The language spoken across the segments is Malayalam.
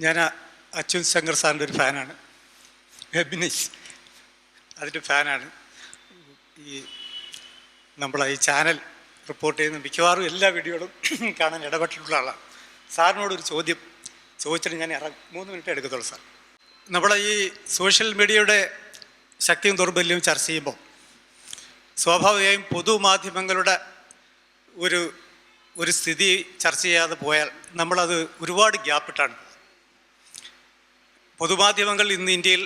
ഞാൻ അച്യുത് ശങ്കർ സാറിന്റെ ഒരു ഫാനാണ്. വെബിനിസ് അതിന്റെ ഫാനാണ്. ഈ നമ്മളെ ഈ ചാനൽ റിപ്പോർട്ട് ചെയ്യുന്ന മിക്കവാറും എല്ലാ വീഡിയോകളും കാണാൻ ഇടപെട്ടിട്ടുള്ള ആളാണ്. സാറിനോടൊരു ചോദ്യം. ചോദിച്ചിട്ട് ഞാൻ ഇറങ്ങും. മൂന്ന് മിനിറ്റ് എടുക്കത്തുള്ളൂ സാർ. നമ്മളെ ഈ സോഷ്യൽ മീഡിയയുടെ ശക്തിയും ദൗർബല്യവും ചർച്ച ചെയ്യുമ്പോൾ സ്വാഭാവികമായും പൊതുമാധ്യമങ്ങളുടെ ഒരു ഒരു സ്ഥിതി ചർച്ച ചെയ്യാതെ പോയാൽ നമ്മളത് ഒരുപാട് ഗ്യാപ്പിട്ടാണ്. പൊതുമാധ്യമങ്ങൾ ഇന്ന് ഇന്ത്യയിൽ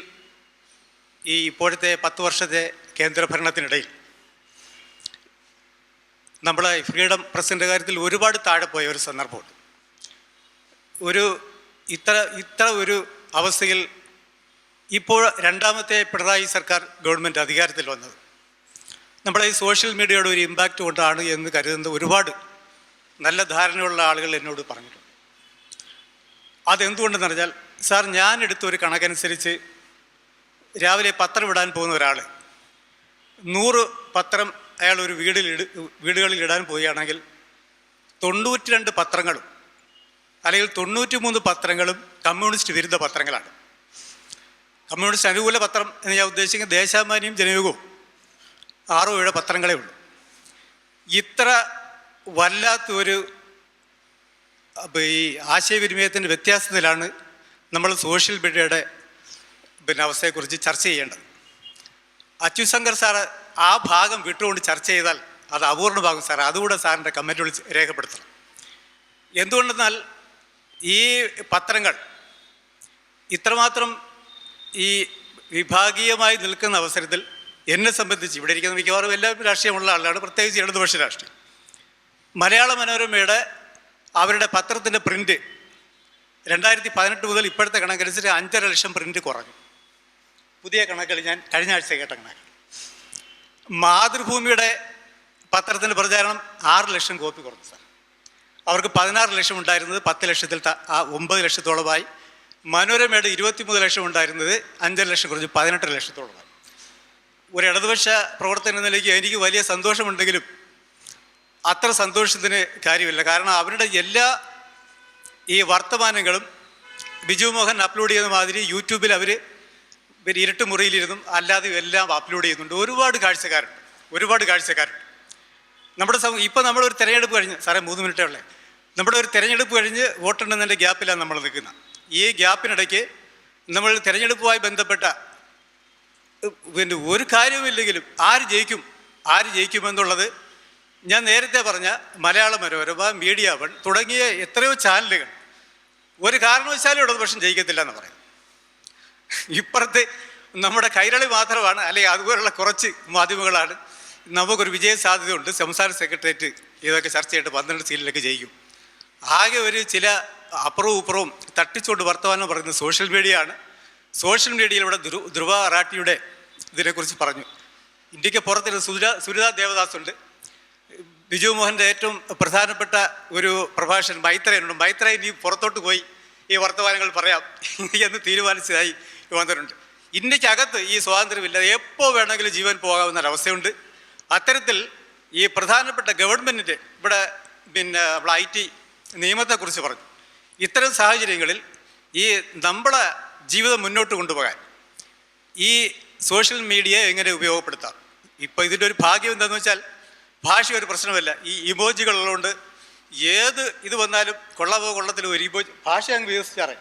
ഈ ഇപ്പോഴത്തെ പത്ത് വർഷത്തെ കേന്ദ്രഭരണത്തിനിടയിൽ നമ്മളെ ഫ്രീഡം പ്രസിന്റെ കാര്യത്തിൽ ഒരുപാട് താഴെ പോയ ഒരു സന്ദർഭമുണ്ട്. ഒരു ഇത്ര ഇത്ര ഒരു അവസ്ഥയിൽ ഇപ്പോൾ രണ്ടാമത്തെ പിണറായി സർക്കാർ ഗവൺമെന്റ് അധികാരത്തിൽ വന്നത്. നമ്മളെ ഈ സോഷ്യൽ മീഡിയയുടെ ഒരു ഇമ്പാക്റ്റ് കൊണ്ടാണ് എന്ന് കരുതുന്ന ഒരുപാട് നല്ല ധാരണയുള്ള ആളുകൾ എന്നോട് പറഞ്ഞിട്ടുണ്ട്. അതെന്തുകൊണ്ടെന്ന് പറഞ്ഞാൽ സാർ ഞാൻ എടുത്തൊരു കണക്കനുസരിച്ച് രാവിലെ പത്രം ഇടാൻ പോകുന്ന ഒരാൾ നൂറ് പത്രം അയാൾ ഒരു വീടിൽ വീടുകളിൽ ഇടാൻ പോവുകയാണെങ്കിൽ തൊണ്ണൂറ്റി രണ്ട് പത്രങ്ങളും അല്ലെങ്കിൽ തൊണ്ണൂറ്റി മൂന്ന് പത്രങ്ങളും കമ്മ്യൂണിസ്റ്റ് വിരുദ്ധ പത്രങ്ങളാണ്. കമ്മ്യൂണിസ്റ്റ് അനുകൂല പത്രം എന്ന് ഞാൻ ഉദ്ദേശിക്കുന്നത് ദേശാഭിമാനിയും ജനയുഗവും ആറോ ഏഴോ പത്രങ്ങളേ ഉള്ളൂ. ഇത്ര വല്ലാത്തൊരു ഈ ആശയവിനിമയത്തിന്റെ വ്യത്യാസത്തിലാണ് നമ്മൾ സോഷ്യൽ മീഡിയയുടെ പിന്നെ അവസ്ഥയെക്കുറിച്ച് ചർച്ച ചെയ്യേണ്ടത്. അച്യുശങ്കർ സാറ് ആ ഭാഗം വിട്ടുകൊണ്ട് ചർച്ച ചെയ്താൽ അത് അപൂർണ ഭാഗം സാർ അതുകൂടെ സാറിന്റെ കമന്റ് വിളിച്ച് രേഖപ്പെടുത്തണം. എന്തുകൊണ്ടെന്നാൽ ഈ പത്രങ്ങൾ ഇത്രമാത്രം ഈ വിഭാഗീയമായി നിൽക്കുന്ന അവസരത്തിൽ എന്നെ സംബന്ധിച്ച് ഇവിടെ ഇരിക്കുന്ന മിക്കവാറും എല്ലാ രാഷ്ട്രീയമുള്ള ആളാണ്. പ്രത്യേകിച്ച് ഇടതുപക്ഷ രാഷ്ട്രീയം. മലയാള മനോരമയുടെ അവരുടെ പത്രത്തിന്റെ പ്രിന്റ് രണ്ടായിരത്തി പതിനെട്ട് മുതൽ ഇപ്പോഴത്തെ കണക്കനുസരിച്ച് അഞ്ചര ലക്ഷം പ്രിന്റ് കുറഞ്ഞു. പുതിയ കണക്കുകൾ ഞാൻ കഴിഞ്ഞ ആഴ്ച കേട്ട കണക്ക് മാതൃഭൂമിയുടെ പത്രത്തിന്റെ പ്രചാരണം ആറ് ലക്ഷം കോപ്പി കുറഞ്ഞു സാർ. അവർക്ക് പതിനാറ് ലക്ഷം ഉണ്ടായിരുന്നത് പത്ത് ലക്ഷത്തിൽ ആ ഒമ്പത് ലക്ഷത്തോളമായി. മനോരമയുടെ ഇരുപത്തിമൂന്ന് ലക്ഷം ഉണ്ടായിരുന്നത് അഞ്ചര ലക്ഷം കുറഞ്ഞ് പതിനെട്ടര ലക്ഷത്തോളമായി. ഒരു ഇടതുപക്ഷ പ്രവർത്തന നിലയ്ക്ക് എനിക്ക് വലിയ സന്തോഷമുണ്ടെങ്കിലും അത്ര സന്തോഷത്തിന് കാര്യമില്ല. കാരണം അവരുടെ എല്ലാ ഈ വർത്തമാനങ്ങളും ബിജു മോഹൻ അപ്ലോഡ് ചെയ്യുന്ന മാതിരി യൂട്യൂബിൽ അവർ പിന്നെ ഇരുട്ട് മുറിയിലിരുന്നും അല്ലാതെ എല്ലാം അപ്ലോഡ് ചെയ്യുന്നുണ്ട്. ഒരുപാട് കാഴ്ചക്കാരുണ്ട്. ഒരുപാട് കാഴ്ചക്കാരുണ്ട്. നമ്മുടെ സമൂഹം ഇപ്പം നമ്മളൊരു തിരഞ്ഞെടുപ്പ് കഴിഞ്ഞ് സാറേ മൂന്ന് മിനിറ്റേ ഉള്ളേ. നമ്മുടെ ഒരു തിരഞ്ഞെടുപ്പ് കഴിഞ്ഞ് വോട്ടെണ്ണുന്നതിന്റെ ഗ്യാപ്പിലാണ് നമ്മൾ നിൽക്കുന്നത് ഈ ഗ്യാപ്പിനിടയ്ക്ക് നമ്മൾ തിരഞ്ഞെടുപ്പുമായി ബന്ധപ്പെട്ട പിന്നെ ഒരു കാര്യവുമില്ലെങ്കിലും ആര് ജയിക്കും ആര് ജയിക്കുമെന്നുള്ളത് ഞാൻ നേരത്തെ പറഞ്ഞ മലയാള മനോരമ മീഡിയ വൺ തുടങ്ങിയ എത്രയോ ചാനലുകൾ ഒരു കാരണവശാലും ഇടതുപക്ഷം ജയിക്കത്തില്ല എന്ന് പറയും ഇപ്പുറത്ത് നമ്മുടെ കൈരളി മാത്രമാണ് അല്ലെങ്കിൽ അതുപോലുള്ള കുറച്ച് മാധ്യമങ്ങളാണ്. നമുക്കൊരു വിജയ സാധ്യതയുണ്ട്. സംസ്ഥാന സെക്രട്ടേറിയറ്റ് ഇതൊക്കെ ചർച്ച ചെയ്തിട്ട് പന്ത്രണ്ട് സീറ്റിലൊക്കെ ജയിക്കും. ആകെ ഒരു ചില അപ്പുറവും ഇപ്പുറവും തട്ടിച്ചുകൊണ്ട് വർത്തമാനം പറയുന്നത് സോഷ്യൽ മീഡിയ ആണ് സോഷ്യൽ മീഡിയയിലൂടെ ധ്രു ധ്രുവ റാട്ടിയുടെ ഇതിനെക്കുറിച്ച് പറഞ്ഞു. ഇന്ത്യയ്ക്ക് പുറത്തൊരു സുര സുരിത ദേവദാസ് ഉണ്ട്. ബിജു മോഹന്റെ ഏറ്റവും പ്രധാനപ്പെട്ട ഒരു പ്രഭാഷണം മൈത്രയനുണ്ട്. മൈത്രയൻ ഈ പുറത്തോട്ട് പോയി ഈ വർത്തമാനങ്ങൾ പറയാം. എന്ന് തീരുമാനിച്ചതായി വന്നിട്ടുണ്ട് ഇന്ത്യക്കകത്ത് ഈ സ്വാതന്ത്ര്യമില്ല എപ്പോൾ വേണമെങ്കിലും ജീവൻ പോകാവുന്നൊരവസ്ഥയുണ്ട് അത്തരത്തിൽ ഈ പ്രധാനപ്പെട്ട ഗവൺമെന്റിന്റെ ഇവിടെ പിന്നെ നമ്മളെ ഐ ടി നിയമത്തെക്കുറിച്ച് പറഞ്ഞു. ഇത്തരം സാഹചര്യങ്ങളിൽ ഈ നമ്മളെ ജീവിതം മുന്നോട്ട് കൊണ്ടുപോകാൻ ഈ സോഷ്യൽ മീഡിയ എങ്ങനെ ഉപയോഗപ്പെടുത്താം? ഇപ്പോൾ ഇതിന്റെ ഒരു ഭാഗ്യം എന്താണെന്ന് വെച്ചാൽ ഭാഷ ഒരു പ്രശ്നമല്ല. ഈ ഇമോജികളുള്ളതുകൊണ്ട് ഏത് ഇത് വന്നാലും കൊള്ളവോ കൊള്ളത്തിലോ ഒരു ഇമോജി ഭാഷ അങ്ങ് വികസിച്ചാറേ.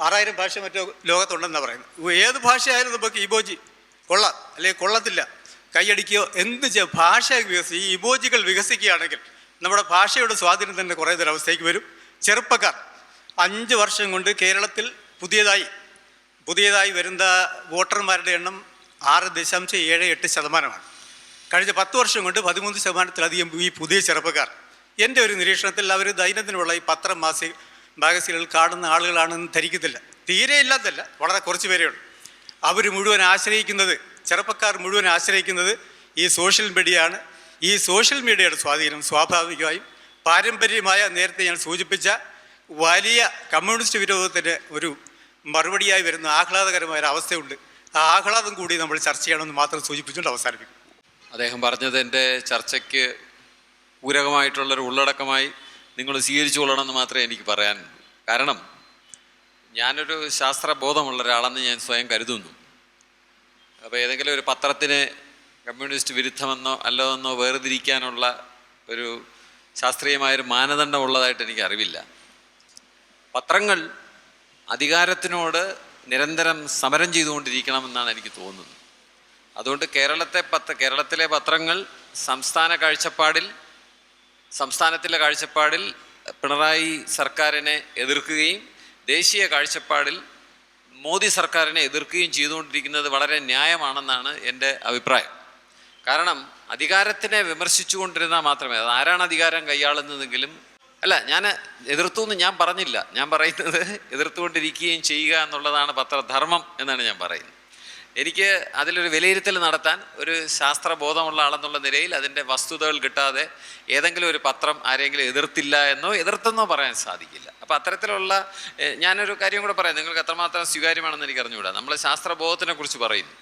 ആറായിരം ഭാഷ മറ്റോ ലോകത്തുണ്ടെന്നാണ് പറയുന്നത്. ഏത് ഭാഷയായാലും നമുക്ക് ഇമോജി കൊള്ളാം അല്ലെങ്കിൽ കൊള്ളത്തില്ല കൈയടിക്കുകയോ എന്ത് ചെയ്യാം ഭാഷ അങ്ങ് വികസി ഈ ഇമോജികൾ വികസിക്കുകയാണെങ്കിൽ നമ്മുടെ ഭാഷയുടെ സ്വാധീനം തന്നെ കുറേ ഒരവസ്ഥയ്ക്ക് വരും. ചെറുപ്പക്കാർ അഞ്ച് വർഷം കൊണ്ട് കേരളത്തിൽ പുതിയതായി പുതിയതായി വരുന്ന വോട്ടർമാരുടെ എണ്ണം ആറ് ദശാംശം ഏഴ് എട്ട് ശതമാനമാണ്. കഴിഞ്ഞ പത്ത് വർഷം കൊണ്ട് പതിമൂന്ന് ശതമാനത്തിലധികം ഈ പുതിയ ചെറുപ്പക്കാർ. എന്റെ ഒരു നിരീക്ഷണത്തിൽ അവർ ദൈനംദിനമുള്ള ഈ പത്രം മാസിക മാഗസീനുകൾ കാണുന്ന ആളുകളാണെന്ന് ധരിക്കത്തില്ല. തീരെ ഇല്ലാത്തല്ല വളരെ കുറച്ച് പേരേ ഉള്ളൂ. അവർ മുഴുവൻ ആശ്രയിക്കുന്നത് ചെറുപ്പക്കാർ മുഴുവൻ ആശ്രയിക്കുന്നത് ഈ സോഷ്യൽ മീഡിയയാണ്. ഈ സോഷ്യൽ മീഡിയയുടെ സ്വാധീനം സ്വാഭാവികമായും പാരമ്പര്യമായ നേരത്തെ ഞാൻ സൂചിപ്പിച്ച വലിയ കമ്മ്യൂണിസ്റ്റ് വിരോധത്തിന്റെ ഒരു മറുപടിയായി വരുന്ന ആഹ്ലാദകരമായ ഒരു അവസ്ഥയുണ്ട്. ആ ആഹ്ലാദം കൂടി നമ്മൾ ചർച്ച ചെയ്യണമെന്ന് മാത്രം സൂചിപ്പിച്ചുകൊണ്ട് അവസാനിപ്പിക്കും അദ്ദേഹം പറഞ്ഞത് എന്റെ ചർച്ചയ്ക്ക് പൂരകമായിട്ടുള്ളൊരു ഉള്ളടക്കമായി നിങ്ങൾ സ്വീകരിച്ചു കൊള്ളണമെന്ന് മാത്രമേ എനിക്ക് പറയാൻ കാരണം ഞാനൊരു ശാസ്ത്രബോധമുള്ള ഒരാളെന്ന് ഞാൻ സ്വയം കരുതുന്നു. അപ്പോൾ ഏതെങ്കിലും ഒരു പത്രത്തിന് കമ്മ്യൂണിസ്റ്റ് വിരുദ്ധമെന്നോ അല്ലതെന്നോ വേർതിരിക്കാനുള്ള ഒരു ശാസ്ത്രീയമായൊരു മാനദണ്ഡം ഉള്ളതായിട്ട് എനിക്ക് അറിവില്ല. പത്രങ്ങൾ അധികാരത്തിനോട് നിരന്തരം സമരം ചെയ്തുകൊണ്ടിരിക്കണമെന്നാണ് എനിക്ക് തോന്നുന്നത്. അതുകൊണ്ട് കേരളത്തെ പത്ര കേരളത്തിലെ പത്രങ്ങൾ സംസ്ഥാന കാഴ്ചപ്പാടിൽ സംസ്ഥാനത്തിലെ കാഴ്ചപ്പാടിൽ പിണറായി സർക്കാരിനെ എതിർക്കുകയും ദേശീയ കാഴ്ചപ്പാടിൽ മോദി സർക്കാരിനെ എതിർക്കുകയും ചെയ്തുകൊണ്ടിരിക്കുന്നത് വളരെ ന്യായമാണെന്നാണ് എന്റെ അഭിപ്രായം. കാരണം അധികാരത്തിനെ വിമർശിച്ചുകൊണ്ടിരുന്നാൽ മാത്രമേ അത് ആരാണ് അധികാരം കൈയാളുന്നതെങ്കിലും അല്ല ഞാൻ എതിർത്തു എന്ന് ഞാൻ പറഞ്ഞില്ല. ഞാൻ പറയുന്നത് എതിർത്തുകൊണ്ടിരിക്കുകയും ചെയ്യുക എന്നുള്ളതാണ് പത്രധർമ്മം എന്നാണ് ഞാൻ പറയുന്നത്. എനിക്ക് അതിലൊരു വിലയിരുത്തൽ നടത്താൻ ഒരു ശാസ്ത്രബോധമുള്ള ആളെന്നുള്ള നിലയിൽ അതിന്റെ വസ്തുതകൾ കിട്ടാതെ ഏതെങ്കിലും ഒരു പത്രം ആരെങ്കിലും എതിർത്തില്ല എന്നോ എതിർത്തെന്നോ പറയാൻ സാധിക്കില്ല. അപ്പോൾ അത്തരത്തിലുള്ള ഞാനൊരു കാര്യം കൂടെ പറയാം. നിങ്ങൾക്ക് എത്രമാത്രം സ്വീകാര്യമാണെന്ന് എനിക്ക് അറിഞ്ഞുകൂടാ. നമ്മൾ ശാസ്ത്രബോധത്തിനെ കുറിച്ച് പറയുന്നു.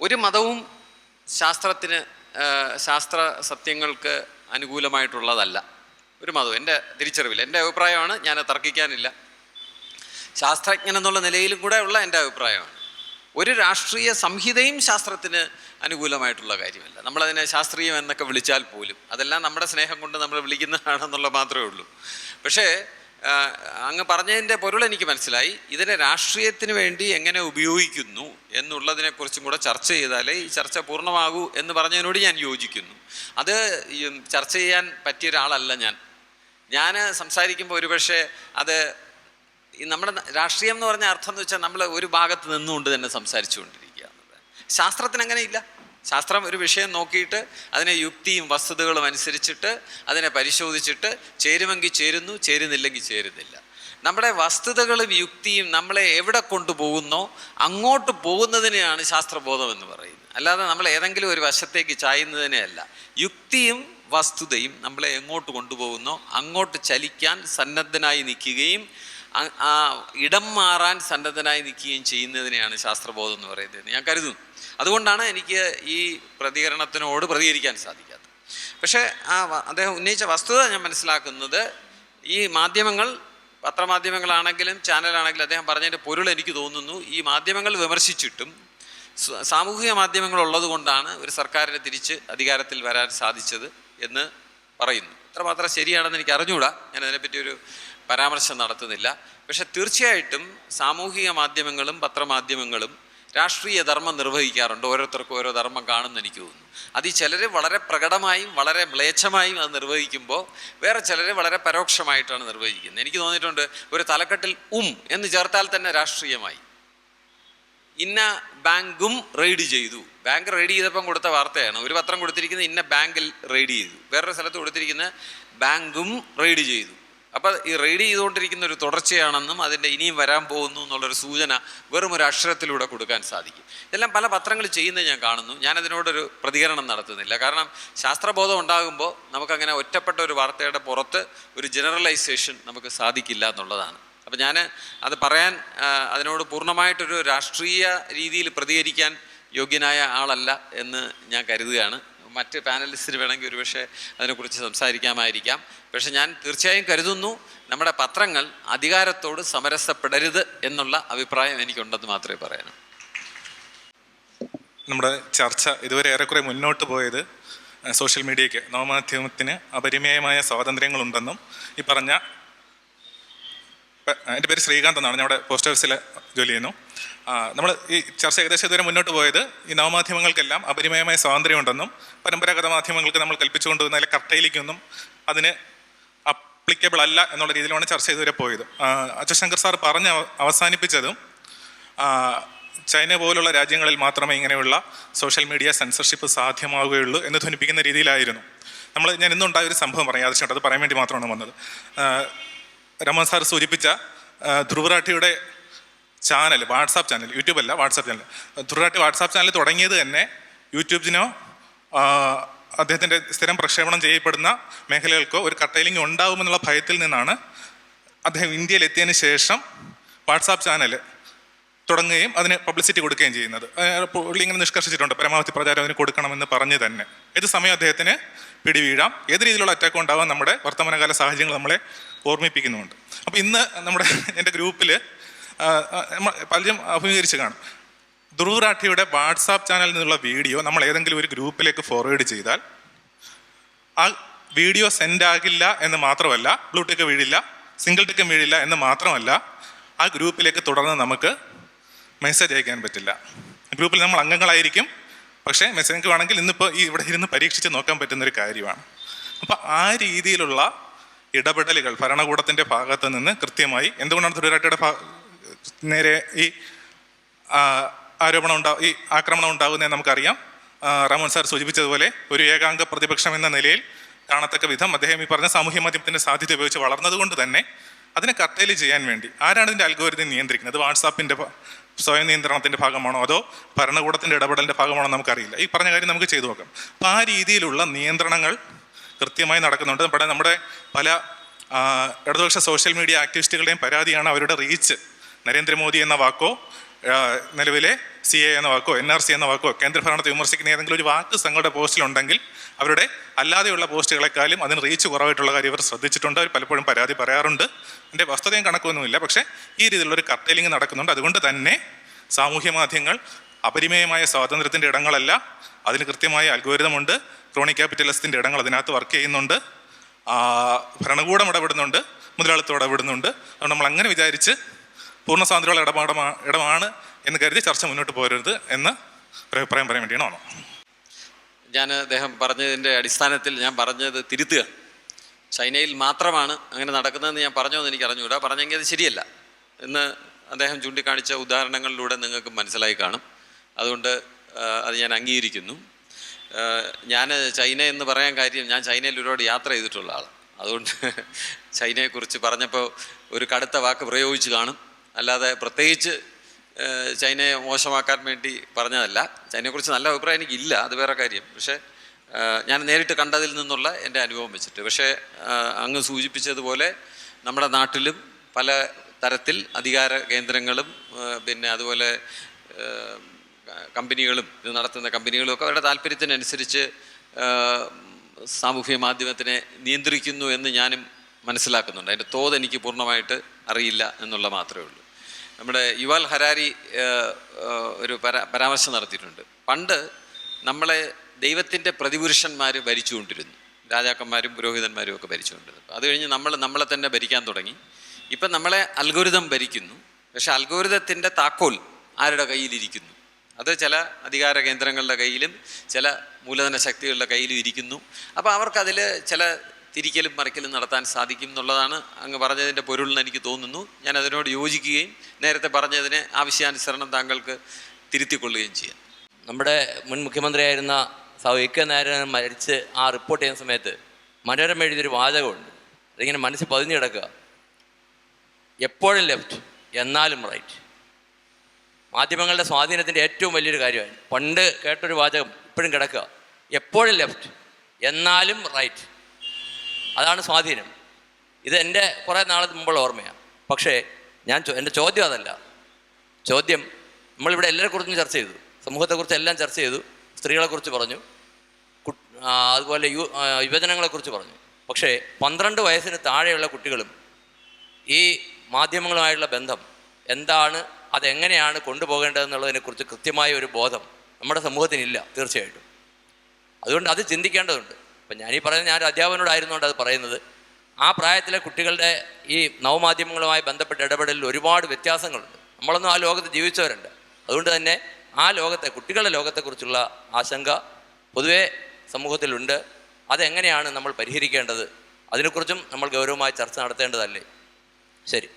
ഒരു മതവും ശാസ്ത്രത്തിന് ശാസ്ത്ര സത്യങ്ങൾക്ക് അനുകൂലമായിട്ടുള്ളതല്ല. ഒരു മതവും. എന്റെ തിരിച്ചറിവിൽ എന്റെ അഭിപ്രായമാണ്. ഞാൻ തർക്കിക്കാനില്ല. ശാസ്ത്രജ്ഞൻ എന്നുള്ള നിലയിലും കൂടെ ഉള്ള എന്റെ അഭിപ്രായമാണ്. ഒരു രാഷ്ട്രീയ സംഹിതയും ശാസ്ത്രത്തിന് അനുകൂലമായിട്ടുള്ള കാര്യമല്ല. നമ്മളതിനെ ശാസ്ത്രീയം എന്നൊക്കെ വിളിച്ചാൽ പോലും അതെല്ലാം നമ്മുടെ സ്നേഹം കൊണ്ട് നമ്മൾ വിളിക്കുന്നതാണെന്നുള്ള മാത്രമേ ഉള്ളൂ. പക്ഷേ അങ്ങ് പറഞ്ഞതിന്റെ പൊരുൾ എനിക്ക് മനസ്സിലായി. ഇതിനെ രാഷ്ട്രീയത്തിന് വേണ്ടി എങ്ങനെ ഉപയോഗിക്കുന്നു എന്നുള്ളതിനെക്കുറിച്ചും കൂടെ ചർച്ച ചെയ്താലേ ഈ ചർച്ച പൂർണമാകൂ എന്ന് പറഞ്ഞതിനോട് ഞാൻ യോജിക്കുന്നു. അത് ചർച്ച ചെയ്യാൻ പറ്റിയ ഒരാളല്ല ഞാൻ. ഞാൻ സംസാരിക്കുമ്പോൾ ഒരുപക്ഷെ അത് ഈ നമ്മുടെ രാഷ്ട്രീയം എന്ന് പറഞ്ഞ അർത്ഥം എന്ന് വെച്ചാൽ നമ്മൾ ഒരു ഭാഗത്ത് നിന്നുകൊണ്ട് തന്നെ സംസാരിച്ചുകൊണ്ടിരിക്കുക. എന്നത് ശാസ്ത്രത്തിന് അങ്ങനെയില്ല ശാസ്ത്രം ഒരു വിഷയം നോക്കിയിട്ട് അതിനെ യുക്തിയും വസ്തുതകളും അനുസരിച്ചിട്ട് അതിനെ പരിശോധിച്ചിട്ട് ചേരുമെങ്കിൽ ചേരുന്നു ചേരുന്നില്ലെങ്കിൽ ചേരുന്നില്ല. നമ്മുടെ വസ്തുതകളും യുക്തിയും നമ്മളെ എവിടെ കൊണ്ടുപോകുന്നോ അങ്ങോട്ട് പോകുന്നതിനെയാണ് ശാസ്ത്രബോധം എന്ന് പറയുന്നത്. അല്ലാതെ നമ്മൾ ഏതെങ്കിലും ഒരു വശത്തേക്ക് ചായുന്നതിനെയല്ല യുക്തിയും വസ്തുതയും നമ്മളെ എങ്ങോട്ട് കൊണ്ടുപോകുന്നോ അങ്ങോട്ട് ചലിക്കാൻ സന്നദ്ധനായി നിൽക്കുകയും ആ ഇടം മാറാൻ സന്നദ്ധനായി നിൽക്കുകയും ചെയ്യുന്നതിനെയാണ് ശാസ്ത്രബോധം എന്ന് പറയുന്നത് ഞാൻ കരുതുന്നു. അതുകൊണ്ടാണ് എനിക്ക് ഈ പ്രതികരണത്തിനോട് പ്രതികരിക്കാൻ സാധിക്കാത്തത്. പക്ഷേ ആ അദ്ദേഹം ഉന്നയിച്ച വസ്തുത ഞാൻ മനസ്സിലാക്കുന്നത് ഈ മാധ്യമങ്ങൾ പത്രമാധ്യമങ്ങളാണെങ്കിലും ചാനലാണെങ്കിലും അദ്ദേഹം പറഞ്ഞതിന്റെ പൊരുൾ എനിക്ക് തോന്നുന്നു. ഈ മാധ്യമങ്ങൾ വിമർശിച്ചിട്ടും സാമൂഹിക മാധ്യമങ്ങൾ ഉള്ളതുകൊണ്ടാണ് ഒരു സർക്കാരിന് തിരിച്ച് അധികാരത്തിൽ വരാൻ സാധിച്ചത് എന്ന് പറയുന്നു. അത്രമാത്രം ശരിയാണെന്ന് എനിക്ക് അറിഞ്ഞുകൂടാ. ഞാൻ അതിനെപ്പറ്റി ഒരു പരാമർശം നടത്തുന്നില്ല. പക്ഷെ തീർച്ചയായിട്ടും സാമൂഹിക മാധ്യമങ്ങളും പത്രമാധ്യമങ്ങളും രാഷ്ട്രീയ ധർമ്മം നിർവഹിക്കാറുണ്ട്. ഓരോരുത്തർക്കും ഓരോ ധർമ്മം കാണുമെന്ന് എനിക്ക് തോന്നുന്നു. അത് ഈ ചിലർ വളരെ പ്രകടമായും വളരെ മ്ലേച്ഛമായും അത് നിർവഹിക്കുമ്പോൾ വേറെ ചിലർ വളരെ പരോക്ഷമായിട്ടാണ് നിർവഹിക്കുന്നത്. എനിക്ക് തോന്നിയിട്ടുണ്ട് ഒരു തലക്കെട്ടിൽ ഉം എന്ന് ചേർത്താൽ തന്നെ രാഷ്ട്രീയമായി. ഇന്ന ബാങ്കും റെയ്ഡ് ചെയ്തു. ബാങ്ക് റെയ്ഡ് ചെയ്തപ്പം കൊടുത്ത വാർത്തയാണ്. ഒരു പത്രം കൊടുത്തിരിക്കുന്നത് ഇന്ന ബാങ്കിൽ റെയ്ഡ് ചെയ്തു. വേറൊരു സ്ഥലത്ത് കൊടുത്തിരിക്കുന്ന ബാങ്കും റെയ്ഡ് ചെയ്തു. അപ്പോൾ ഈ റെയ്ഡ് ചെയ്തുകൊണ്ടിരിക്കുന്ന ഒരു തുടർച്ചയാണെന്നും അതിന്റെ ഇനിയും വരാൻ പോകുന്നു എന്നുള്ളൊരു സൂചന വെറും ഒരു അക്ഷരത്തിലൂടെ കൊടുക്കാൻ സാധിക്കും. ഇതെല്ലാം പല പത്രങ്ങൾ ചെയ്യുന്നത് ഞാൻ കാണുന്നു. ഞാനതിനോടൊരു പ്രതികരണം നടത്തുന്നില്ല. കാരണം ശാസ്ത്രബോധം ഉണ്ടാകുമ്പോൾ നമുക്കങ്ങനെ ഒറ്റപ്പെട്ട ഒരു വാർത്തയുടെ പുറത്ത് ഒരു ജനറലൈസേഷൻ നമുക്ക് സാധിക്കില്ല എന്നുള്ളതാണ്. അപ്പം ഞാൻ അത് പറയാൻ അതിനോട് പൂർണമായിട്ടൊരു രാഷ്ട്രീയ രീതിയിൽ പ്രതികരിക്കാൻ യോഗ്യനായ ആളല്ല എന്ന് ഞാൻ കരുതുകയാണ്. മറ്റ് പാനലിസ്റ്റിന് വേണമെങ്കിൽ ഒരുപക്ഷെ അതിനെക്കുറിച്ച് സംസാരിക്കാമായിരിക്കാം. പക്ഷെ ഞാൻ തീർച്ചയായും കരുതുന്നു നമ്മുടെ പത്രങ്ങൾ അധികാരത്തോട് സമരസപ്പെടരുത് എന്നുള്ള അഭിപ്രായം എനിക്കുണ്ടെന്ന് മാത്രമേ പറയാനൂ. നമ്മുടെ ചർച്ച ഇതുവരെ ഏറെക്കുറെ മുന്നോട്ട് പോയത് സോഷ്യൽ മീഡിയയ്ക്ക്. നവമാധ്യമത്തിന് അപരിമയമായ സ്വാതന്ത്ര്യങ്ങളുണ്ടെന്നും ഈ പറഞ്ഞ എന്റെ പേര് ശ്രീകാന്ത് എന്നാണ്. ഞാൻ അവിടെ പോസ്റ്റ് ഓഫീസിൽ ജോലി ചെയ്യുന്നു. നമ്മൾ ഈ ചർച്ച ഏകദേശം ഇതുവരെ മുന്നോട്ട് പോയത് ഈ നവമാധ്യമങ്ങൾക്കെല്ലാം അപരിമയമായ സ്വാതന്ത്ര്യമുണ്ടെന്നും പരമ്പരാഗത മാധ്യമങ്ങൾക്ക് നമ്മൾ കൽപ്പിച്ചുകൊണ്ടുവന്ന അതിലെ കർട്ടയിലേക്കൊന്നും അതിന് അപ്ലിക്കബിൾ അല്ല എന്നുള്ള രീതിയിലാണ് ചർച്ച ഇതുവരെ പോയത്. അച്ഛശങ്കർ സാർ പറഞ്ഞ് അവസാനിപ്പിച്ചതും ചൈന പോലുള്ള രാജ്യങ്ങളിൽ മാത്രമേ ഇങ്ങനെയുള്ള സോഷ്യൽ മീഡിയ സെൻസർഷിപ്പ് സാധ്യമാവുകയുള്ളൂ എന്ന് ധ്വനിപ്പിക്കുന്ന രീതിയിലായിരുന്നു. നമ്മൾ ഞാൻ ഇന്നുണ്ടായ ഒരു സംഭവം പറയാം. ആവശ്യമുണ്ട് അത് പറയാൻ വേണ്ടി മാത്രമാണ് വന്നത്. രമൺ സാർ സൂചിപ്പിച്ച ആ, ധ്രുവറാട്ടിയുടെ ചാനൽ വാട്സാപ്പ് ചാനൽ യൂട്യൂബ് അല്ല WhatsApp channel Dhruv Rathee WhatsApp channel തുടങ്ങിയത് തന്നെ യൂട്യൂബിനോ അദ്ദേഹത്തിന്റെ സ്ഥിരം പ്രക്ഷേപണം ചെയ്യപ്പെടുന്ന മേഖലകൾക്കോ ഒരു കട്ടയിലിംഗ് ഉണ്ടാകുമെന്നുള്ള ഭയത്തിൽ നിന്നാണ് അദ്ദേഹം ഇന്ത്യയിൽ എത്തിയതിന് ശേഷം വാട്സാപ്പ് ചാനൽ തുടങ്ങുകയും അതിന് പബ്ലിസിറ്റി കൊടുക്കുകയും ചെയ്യുന്നത്. പുള്ളി ഇങ്ങനെ നിഷ്കർഷിച്ചിട്ടുണ്ട്. പരമാവധി പ്രചാരം അതിന് കൊടുക്കണമെന്ന് പറഞ്ഞ് തന്നെ. ഏത് സമയം അദ്ദേഹത്തിന് പിടിവീഴാം ഏത് രീതിയിലുള്ള അറ്റാക്ക് ഉണ്ടാവാൻ നമ്മുടെ വർത്തമാനകാല സാഹചര്യങ്ങൾ നമ്മളെ ഓർമ്മിപ്പിക്കുന്നുണ്ട് അപ്പോൾ ഇന്ന് നമ്മുടെ എന്റെ ഗ്രൂപ്പിൽ പലരും അഭിമുഖീകരിച്ച് കാണും. ധ്രുവ് വാട്സാപ്പ് ചാനലിൽ നിന്നുള്ള വീഡിയോ നമ്മൾ ഏതെങ്കിലും ഒരു ഗ്രൂപ്പിലേക്ക് ഫോർവേഡ് ചെയ്താൽ ആ വീഡിയോ സെൻഡ് ആകില്ല എന്ന് മാത്രമല്ല ബ്ലൂ വീഴില്ല സിംഗിൾ ടിക്ക് വീഴില്ല എന്ന് മാത്രമല്ല ആ ഗ്രൂപ്പിലേക്ക് തുടർന്ന് നമുക്ക് മെസ്സേജ് അയക്കാൻ പറ്റില്ല. ഗ്രൂപ്പിൽ നമ്മൾ അംഗങ്ങളായിരിക്കും. പക്ഷേ മെസ്സേജ് വേണമെങ്കിൽ ഇന്നിപ്പോൾ ഈ ഇവിടെ ഇരുന്ന് പരീക്ഷിച്ച് നോക്കാൻ പറ്റുന്ന ഒരു കാര്യമാണ്. അപ്പോൾ ആ രീതിയിലുള്ള ഇടപെടലുകൾ ഭരണകൂടത്തിന്റെ ഭാഗത്ത് നിന്ന് കൃത്യമായി എന്തുകൊണ്ടാണ് തൊഴിലാട്ടിയുടെ നേരെ ഈ ആരോപണം ഉണ്ടാ ഈ ആക്രമണം ഉണ്ടാകുന്നതെന്ന് നമുക്കറിയാം. റമോൻ സാർ സൂചിപ്പിച്ചതുപോലെ ഒരു ഏകാംഗ പ്രതിപക്ഷം എന്ന നിലയിൽ കാണത്തക്ക വിധം അദ്ദേഹം ഈ പറഞ്ഞ സാമൂഹ്യ മാധ്യമത്തിന്റെ സാധ്യത ഉപയോഗിച്ച് വളർന്നതുകൊണ്ട് തന്നെ അതിനെ കർട്ടേൽ ചെയ്യാൻ വേണ്ടി ആരാണ് ഇതിന്റെ അൽഗോരിതം നിയന്ത്രിക്കുന്നത്? വാട്സാപ്പിന്റെ സ്വയം നിയന്ത്രണത്തിന്റെ ഭാഗമാണോ അതോ ഭരണകൂടത്തിന്റെ ഇടപെടലിന്റെ ഭാഗമാണോ നമുക്കറിയില്ല. ഈ പറഞ്ഞ കാര്യം നമുക്ക് ചെയ്തു നോക്കാം. അപ്പം ആ രീതിയിലുള്ള നിയന്ത്രണങ്ങൾ കൃത്യമായി നടക്കുന്നുണ്ട്. നമ്മുടെ നമ്മുടെ പല ഇടതുപക്ഷ സോഷ്യൽ മീഡിയ ആക്ടിവിസ്റ്റുകളുടെയും പരാതിയാണ് അവരുടെ റീച്ച്. നരേന്ദ്രമോദി എന്ന വാക്കോ നിലവിലെ സി എ എന്ന വാക്കോ എൻ ആർ സി എന്ന വാക്കോ കേന്ദ്രഭരണത്തെ വിമർശിക്കുന്ന ഏതെങ്കിലും ഒരു വാക്ക് തങ്ങളുടെ പോസ്റ്റിലുണ്ടെങ്കിൽ അവരുടെ അല്ലാതെയുള്ള പോസ്റ്റുകളെക്കാളും അതിന് റീച്ച് കുറവായിട്ടുള്ള കാര്യം ഇവർ ശ്രദ്ധിച്ചിട്ടുണ്ട്. അവർ പലപ്പോഴും പരാതി പറയാറുണ്ട്. എന്റെ വസ്തുതയും കണക്കൊന്നുമില്ല. പക്ഷേ ഈ രീതിയിലുള്ള ഒരു കർട്ടലിംഗ് നടക്കുന്നുണ്ട്. അതുകൊണ്ട് തന്നെ സാമൂഹ്യ മാധ്യമങ്ങൾ അപരിമയമായ സ്വാതന്ത്ര്യത്തിന്റെ ഇടങ്ങളല്ല അതിന് കൃത്യമായ അൽഗോരിതമുണ്ട് ക്രോണി ക്യാപിറ്റലിസ്റ്റിന്റെ ഇടങ്ങൾ അതിനകത്ത് വർക്ക് ചെയ്യുന്നുണ്ട്. ഭരണകൂടം ഇടപെടുന്നുണ്ട്. മുതലാളിത്തം ഇടപെടുന്നുണ്ട്. അതുകൊണ്ട് നമ്മൾ അങ്ങനെ വിചാരിച്ച് പൂർണ സ്വാതന്ത്ര്യമുള്ള ഇടപാടമാ ഇടമാണ് എന്ന് കരുതി ചർച്ച മുന്നോട്ട് പോരരുത് എന്ന് ഒരു അഭിപ്രായം പറയാൻ വേണ്ടിയാണ് ഞാൻ അദ്ദേഹം പറഞ്ഞതിന്റെ അടിസ്ഥാനത്തിൽ ഞാൻ പറഞ്ഞത് തിരുത്തുക. ചൈനയിൽ മാത്രമാണ് അങ്ങനെ നടക്കുന്നതെന്ന് ഞാൻ പറഞ്ഞോ എന്ന് എനിക്ക് അറിഞ്ഞുകൂടാ പറഞ്ഞെങ്കിൽ അത് ശരിയല്ല എന്ന് അദ്ദേഹം ചൂണ്ടിക്കാണിച്ച ഉദാഹരണങ്ങളിലൂടെ നിങ്ങൾക്ക് മനസ്സിലായി കാണും. അതുകൊണ്ട് അത് ഞാൻ അംഗീകരിക്കുന്നു. ഞാൻ ചൈന എന്ന് പറയാൻ കാര്യം ഞാൻ ചൈനയിൽ ഒരുപാട് യാത്ര ചെയ്തിട്ടുള്ള ആളാണ്. അതുകൊണ്ട് ചൈനയെക്കുറിച്ച് പറഞ്ഞപ്പോൾ ഒരു കടുത്ത വാക്ക് പ്രയോഗിച്ച് കാണും. അല്ലാതെ പ്രത്യേകിച്ച് ചൈനയെ മോശമാക്കാൻ വേണ്ടി പറഞ്ഞതല്ല. ചൈനയെക്കുറിച്ച് നല്ല അഭിപ്രായം എനിക്കില്ല. അത് വേറെ കാര്യം. പക്ഷേ ഞാൻ നേരിട്ട് കണ്ടതിൽ നിന്നുള്ള എന്റെ അനുഭവം വെച്ചിട്ട്. പക്ഷേ അങ്ങ് സൂചിപ്പിച്ചതുപോലെ നമ്മുടെ നാട്ടിലും പല തരത്തിൽ അധികാര കേന്ദ്രങ്ങളും പിന്നെ അതുപോലെ കമ്പനികളും ഇത് നടത്തുന്ന കമ്പനികളും ഒക്കെ അവരുടെ താല്പര്യത്തിനനുസരിച്ച് സാമൂഹ്യ മാധ്യമത്തിനെ നിയന്ത്രിക്കുന്നു എന്ന് ഞാനും മനസ്സിലാക്കുന്നുണ്ട്. അതിന്റെ തോത് എനിക്ക് പൂർണമായിട്ട് അറിയില്ല എന്നുള്ള മാത്രമേ ഉള്ളൂ. നമ്മുടെ യുവാൽ ഹരാരി ഒരു പരാ പരാമർശം നടത്തിയിട്ടുണ്ട്. പണ്ട് നമ്മളെ ദൈവത്തിന്റെ പ്രതിപുരുഷന്മാർ ഭരിച്ചുകൊണ്ടിരുന്നു. രാജാക്കന്മാരും പുരോഹിതന്മാരും ഒക്കെ ഭരിച്ചുകൊണ്ടിരുന്നു. അത് കഴിഞ്ഞ് നമ്മൾ നമ്മളെ തന്നെ ഭരിക്കാൻ തുടങ്ങി. ഇപ്പം നമ്മളെ അൽഗോരിതം ഭരിക്കുന്നു. പക്ഷെ അൽഗോരിതത്തിന്റെ താക്കോൽ ആരുടെ കയ്യിലിരിക്കുന്നു? അത് ചില അധികാര കേന്ദ്രങ്ങളുടെ കയ്യിലും ചില മൂലധന ശക്തികളുടെ കയ്യിലും ഇരിക്കുന്നു. അപ്പോൾ അവർക്കതിൽ ചില തിരിക്കലും മറിക്കലും നടത്താൻ സാധിക്കും എന്നുള്ളതാണ് അങ്ങ് പറഞ്ഞതിന്റെ പൊരുളെന്ന് എനിക്ക് തോന്നുന്നു. ഞാൻ അതിനോട് യോജിക്കുകയും നേരത്തെ പറഞ്ഞതിനെ ആവശ്യാനുസരണം താങ്കൾക്ക് തിരുത്തിക്കൊള്ളുകയും ചെയ്യാം. നമ്മുടെ മുൻ മുഖ്യമന്ത്രിയായിരുന്ന കെ നാരായണൻ മരിച്ച് ആ റിപ്പോർട്ട് ചെയ്യുന്ന സമയത്ത് മനോരമ എഴുതിയൊരു വാചകമുണ്ട്. അതിങ്ങനെ മനസ്സ് പതിഞ്ഞു കിടക്കുക. എപ്പോഴും ലെഫ്റ്റ് എന്നാലും റൈറ്റ്. മാധ്യമങ്ങളുടെ സ്വാധീനത്തിന്റെ ഏറ്റവും വലിയൊരു കാര്യമാണ്. പണ്ട് കേട്ടൊരു വാചകം ഇപ്പോഴും കിടക്കുക. എപ്പോഴും ലെഫ്റ്റ് എന്നാലും റൈറ്റ്. അതാണ് സ്വാധീനം. ഇത് എന്റെ കുറേ നാൾ മുമ്പുള്ള ഓർമ്മയാണ് പക്ഷേ ഞാൻ എന്റെ ചോദ്യം അതല്ല. ചോദ്യം നമ്മളിവിടെ എല്ലാവരെക്കുറിച്ചും ചർച്ച ചെയ്തു. സമൂഹത്തെക്കുറിച്ച് എല്ലാം ചർച്ച ചെയ്തു. സ്ത്രീകളെക്കുറിച്ച് പറഞ്ഞു. അതുപോലെ യു യുവജനങ്ങളെക്കുറിച്ച് പറഞ്ഞു. പക്ഷേ പന്ത്രണ്ട് വയസ്സിന് താഴെയുള്ള കുട്ടികളും ഈ മാധ്യമങ്ങളുമായുള്ള ബന്ധം എന്താണ് അതെങ്ങനെയാണ് കൊണ്ടുപോകേണ്ടതെന്നുള്ളതിനെക്കുറിച്ച് കൃത്യമായ ഒരു ബോധം നമ്മുടെ സമൂഹത്തിനില്ല തീർച്ചയായിട്ടും. അതുകൊണ്ട് അത് ചിന്തിക്കേണ്ടതുണ്ട്. ഇപ്പം ഞാനീ പറയുന്നത് ഞാനൊരു അധ്യാപകനോടായിരുന്നുകൊണ്ട് അത് പറയുന്നത്. ആ പ്രായത്തിലെ കുട്ടികളുടെ ഈ നവമാധ്യമങ്ങളുമായി ബന്ധപ്പെട്ട ഇടപെടലിൽ ഒരുപാട് വ്യത്യാസങ്ങളുണ്ട്. നമ്മളൊന്നും ആ ലോകത്ത് ജീവിച്ചവരുണ്ട്. അതുകൊണ്ട് തന്നെ ആ ലോകത്തെ കുട്ടികളുടെ ലോകത്തെക്കുറിച്ചുള്ള ആശങ്ക പൊതുവേ സമൂഹത്തിലുണ്ട്. അതെങ്ങനെയാണ് നമ്മൾ പരിഹരിക്കേണ്ടത്? അതിനെക്കുറിച്ചും നമ്മൾ ഗൗരവമായി ചർച്ച നടത്തേണ്ടതല്ലേ? ശരി.